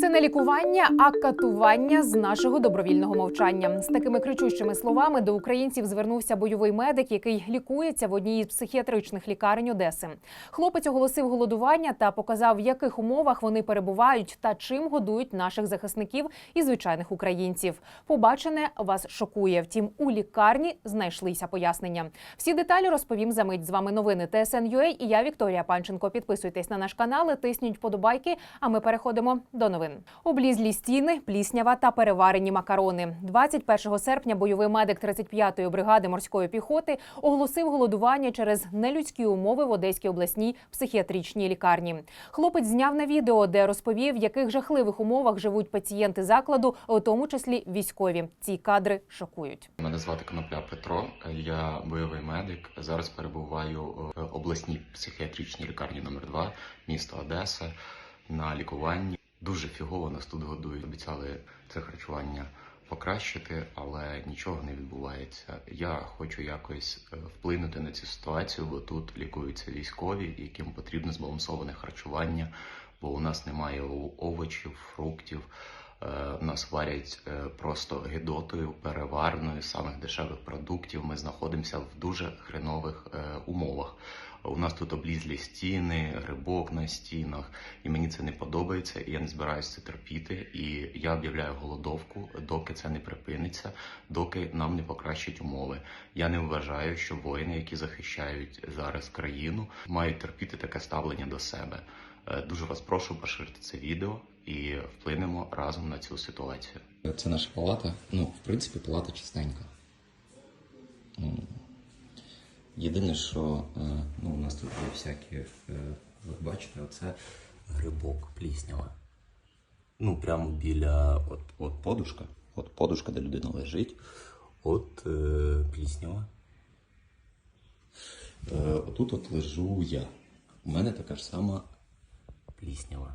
Це не лікування, а катування з нашого добровільного мовчання. З такими кричущими словами до українців звернувся бойовий медик, який лікується в одній із психіатричних лікарень Одеси. Хлопець оголосив голодування та показав, в яких умовах вони перебувають та чим годують наших захисників і звичайних українців. Побачене вас шокує. Втім, у лікарні знайшлися пояснення. Всі деталі розповім за мить. З вами новини ТСН.UA і я Вікторія Панченко. Підписуйтесь на наш канал, тисніть вподобайки. А ми переходимо до новин. Облізлі стіни, пліснява та переварені макарони. 21 серпня бойовий медик 35-ї бригади морської піхоти оголосив голодування через нелюдські умови в Одеській обласній психіатричній лікарні. Хлопець зняв на відео, де розповів, в яких жахливих умовах живуть пацієнти закладу, у тому числі військові. Ці кадри шокують. Мене звати Конопля Петро. Я бойовий медик. Зараз перебуваю в обласній психіатричній лікарні номер 2 міста Одеса на лікуванні. Дуже фігово нас тут годують. Обіцяли це харчування покращити, але нічого не відбувається. Я хочу якось е, вплинути на цю ситуацію, бо тут лікуються військові, яким потрібно збалансоване харчування, бо у нас немає овочів, фруктів. Е, Нас варять е, просто гидотою, переварною самих дешевих продуктів. Ми знаходимося в дуже хренових е, умовах. У нас тут облізлі стіни, грибок на стінах, і мені це не подобається. І я не збираюся це терпіти. І я об'являю голодовку, доки це не припиниться, доки нам не покращать умови. Я не вважаю, що воїни, які захищають зараз країну, мають терпіти таке ставлення до себе. Е, Дуже вас прошу поширити це відео і вплинемо разом на цю ситуацію. Це наша палата. Ну, в принципі, палата чистенька. Єдине, що е, ну, у нас тут є всякі, е, ви бачите, оце грибок пліснява. Ну, прямо біля от, от подушка. От подушка, де людина лежить. От е, пліснява. Е, отут от лежу я. У мене така ж сама пліснява.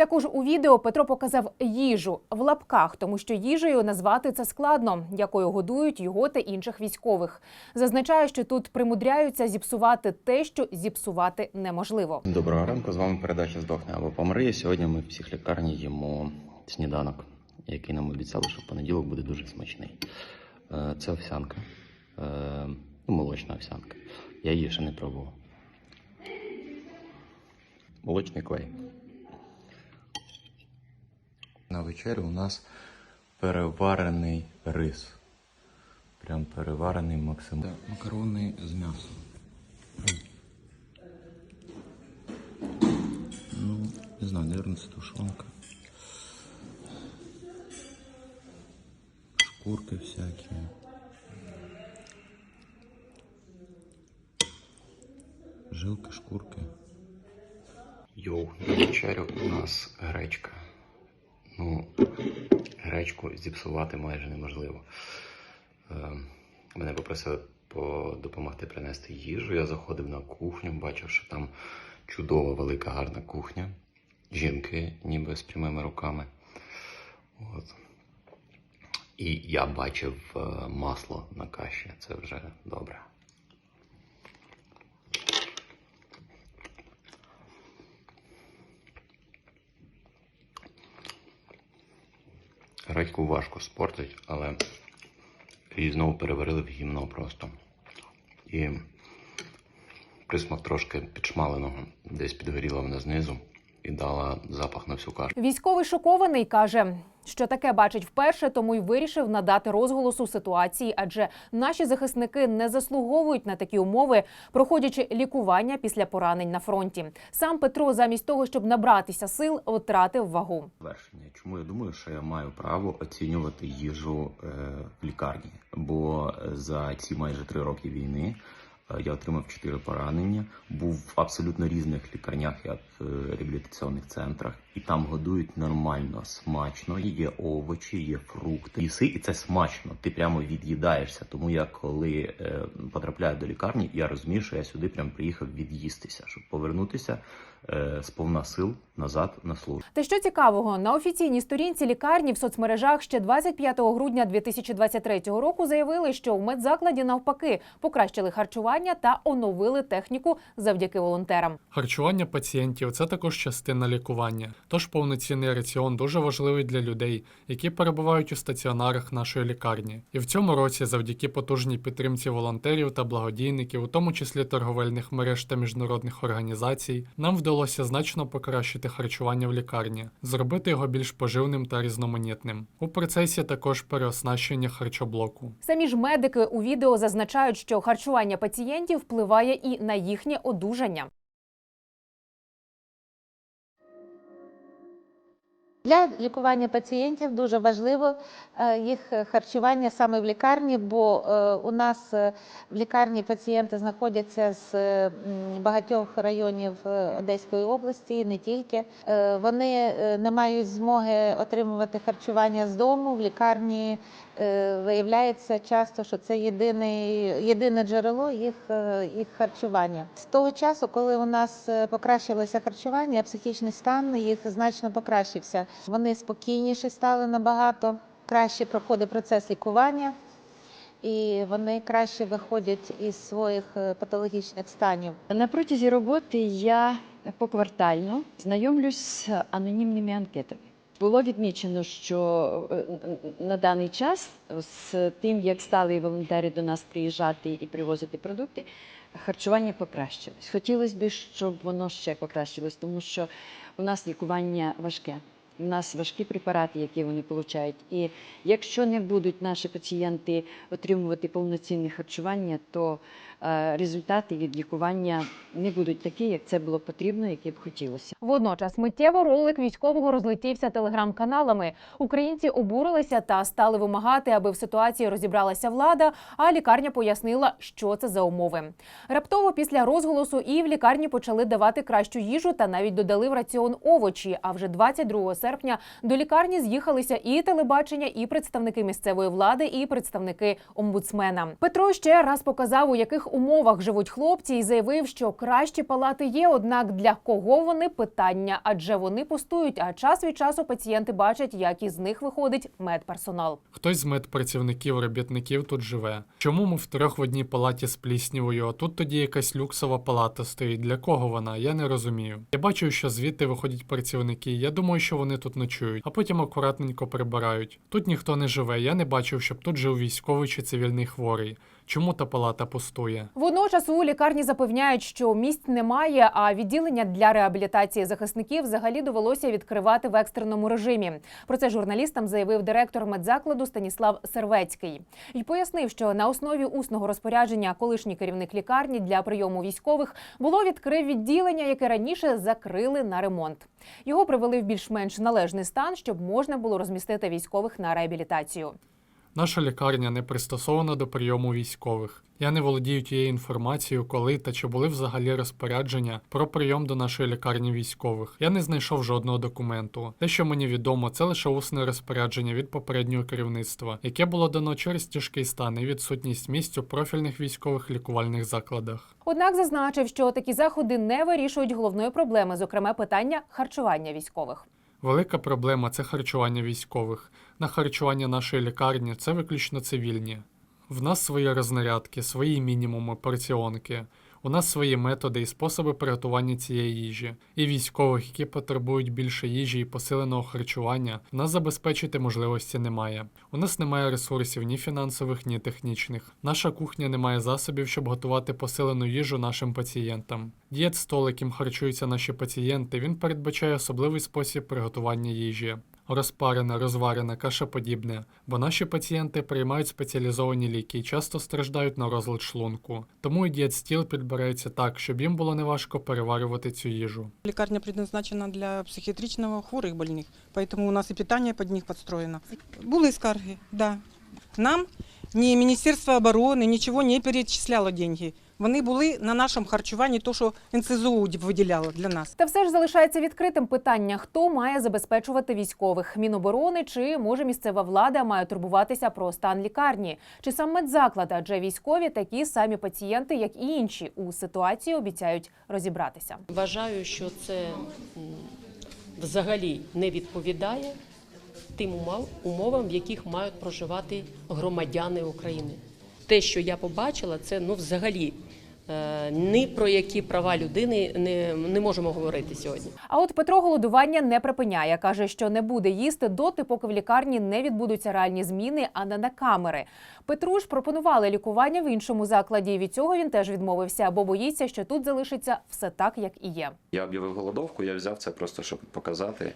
Також у відео Петро показав їжу в лапках, тому що їжею назвати це складно, якою годують його та інших військових. Зазначає, що тут примудряються зіпсувати те, що зіпсувати неможливо. Доброго ранку, з вами передача здохне або помри. Сьогодні ми в психлікарні їмо сніданок, який нам обіцяли, що в понеділок буде дуже смачний. Е, Це овсянка, е, ну, молочна овсянка. Я її ще не пробував. Молочний клей. На вечерю у нас переварений рис. Прям переварений максимум. Макарони з м'ясом. Ну, не знаю, наверное, це тушонка. Шкурки всякі. Жилки, шкурки. Йоу, на вечерю у нас гречка. Ну, гречку зіпсувати майже неможливо. Е, мене попросили допомогти принести їжу. Я заходив на кухню, бачив, що там чудова, велика, гарна кухня. Жінки, ніби з прямими руками. От. І я бачив е, масло на каші. Це вже добре. Гречку важко спортить, але її знову переварили в гімно просто. І присмак трошки підшмаленого, десь підгоріла вона знизу і дала запах на всю кашу. Військовий шокований каже, що таке бачить вперше, тому й вирішив надати розголосу ситуації, адже наші захисники не заслуговують на такі умови, проходячи лікування після поранень на фронті. Сам Петро, замість того, щоб набратися сил, втратив вагу. Завершення. Чому я думаю, що я маю право оцінювати їжу е, в лікарні? Бо за ці майже три роки війни е, я отримав чотири поранення, був в абсолютно різних лікарнях, як в реабілітаційних центрах, і там годують нормально, смачно. Є овочі, є фрукти. Їси, і це смачно. Ти прямо від'їдаєшся. Тому я коли е, потрапляю до лікарні, я розумію, що я сюди прям приїхав від'їстися, щоб повернутися е, сповна сил назад на службу. Та що цікавого, на офіційній сторінці лікарні в соцмережах ще 25 грудня 2023 року заявили, що в медзакладі навпаки покращили харчування та оновили техніку завдяки волонтерам. Харчування пацієнтів це також частина лікування. Тож повноцінний раціон дуже важливий для людей, які перебувають у стаціонарах нашої лікарні. І в цьому році, завдяки потужній підтримці волонтерів та благодійників, у тому числі торговельних мереж та міжнародних організацій, нам вдалося значно покращити харчування в лікарні, зробити його більш поживним та різноманітним. У процесі також переоснащення харчоблоку. Самі ж медики у відео зазначають, що харчування пацієнтів впливає і на їхнє одужання. Для лікування пацієнтів дуже важливо е, їх харчування саме в лікарні, бо е, у нас е, в лікарні пацієнти знаходяться з багатьох районів Одеської області, не тільки. Вони не мають змоги отримувати харчування з дому. В лікарні виявляється часто, що це єдиний, єдине джерело їх, їх харчування. З того часу, коли у нас покращилося харчування, психічний стан їх значно покращився. Вони спокійніші стали набагато, краще проходить процес лікування, і вони краще виходять із своїх е, патологічних станів. На протязі роботи я поквартально знайомлюсь з анонімними анкетами. Було відмічено, що е, на даний час, з тим, як стали волонтери до нас приїжджати і привозити продукти, харчування покращилось. Хотілося б, щоб воно ще покращилось, тому що у нас лікування важке. У нас важкі препарати, які вони отримують. І якщо не будуть наші пацієнти отримувати повноцінне харчування, то е, результати від лікування не будуть такі, як це було потрібно, як б хотілося. Водночас миттєво ролик військового розлетівся телеграм-каналами. Українці обурилися та стали вимагати, аби в ситуації розібралася влада. А лікарня пояснила, що це за умови. Раптово після розголосу і в лікарні почали давати кращу їжу та навіть додали в раціон овочі. А вже 22 серпня до лікарні з'їхалися і телебачення, і представники місцевої влади, і представники омбудсмена. Петро ще раз показав, у яких умовах живуть хлопці, і заявив, що кращі палати є. Однак для кого вони питання, адже вони пустують. А час від часу пацієнти бачать, як із них виходить медперсонал. Хтось з медпрацівників, робітників тут живе. Чому ми втрьох в одній палаті з пліснявою, а тут тоді якась люксова палата стоїть? Для кого вона? Я не розумію. Я бачу, що звідти виходять працівники. Я думаю, що вони тут ночують, а потім акуратненько прибирають. Тут ніхто не живе. Я не бачив, щоб тут жив військовий чи цивільний хворий. Чому та палата пустує? Водночас у лікарні запевняють, що місць немає, а відділення для реабілітації захисників взагалі довелося відкривати в екстреному режимі. Про це журналістам заявив директор медзакладу Станіслав Сервецький і пояснив, що на основі усного розпорядження колишній керівник лікарні для прийому військових було відкрив відділення, яке раніше закрили на ремонт. Його привели в більш-менш належний стан, щоб можна було розмістити військових на реабілітацію. Наша лікарня не пристосована до прийому військових. Я не володію тією інформацією, коли та чи були взагалі розпорядження про прийом до нашої лікарні військових. Я не знайшов жодного документу. Те, що мені відомо, це лише усне розпорядження від попереднього керівництва, яке було дано через тяжкий стан і відсутність місць у профільних військових лікувальних закладах. Однак зазначив, що такі заходи не вирішують головної проблеми, зокрема питання харчування військових. Велика проблема це харчування військових. На харчування нашої лікарні це виключно цивільні. В нас свої рознарядки, свої мінімуми, порціонки. У нас свої методи і способи приготування цієї їжі. І військових, які потребують більше їжі і посиленого харчування, нас забезпечити можливості немає. У нас немає ресурсів ні фінансових, ні технічних. Наша кухня не має засобів, щоб готувати посилену їжу нашим пацієнтам. Дієт стол, яким харчуються наші пацієнти, він передбачає особливий спосіб приготування їжі Розпарене, розварене, кашеподібне, бо наші пацієнти приймають спеціалізовані ліки і часто страждають на розлад шлунку. Тому і дієтстіл підбирається так, щоб їм було неважко переварювати цю їжу. Лекарня предназначена для психиатричного хворых больных, поэтому у нас и питание под них подстроено. Були скарги, да. Нам ни Министерство обороны ничего не перечисляло деньги. вони були на нашому харчуванні, то, що НСЗУ виділяло для нас. Та все ж залишається відкритим питання: хто має забезпечувати військових міноборони чи може місцева влада має турбуватися про стан лікарні, чи сам медзаклад, адже військові такі самі пацієнти, як і інші, у ситуації обіцяють розібратися. Вважаю, що це взагалі не відповідає тим умовам, в яких мають проживати громадяни України. Те, що я побачила, це ну взагалі ні про які права людини не, не можемо говорити сьогодні. А от Петро голодування не припиняє. каже, що не буде їсти доти, поки в лікарні не відбудуться реальні зміни, а не на камери. Петру ж пропонували лікування в іншому закладі. Від цього він теж відмовився, бо боїться, що тут залишиться все так, як і є. Я об'явив голодовку, я взяв це просто, щоб показати.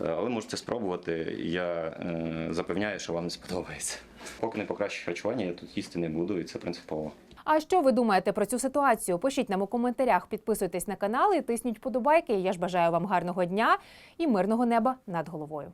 Е, Але можете спробувати. Я е, запевняю, що вам не сподобається. Поки не покращить харчування, я тут їсти не буду, і це принципово. А що ви думаєте про цю ситуацію? Пишіть нам у коментарях, підписуйтесь на канал і тисніть подобайки. Я ж бажаю вам гарного дня і мирного неба над головою.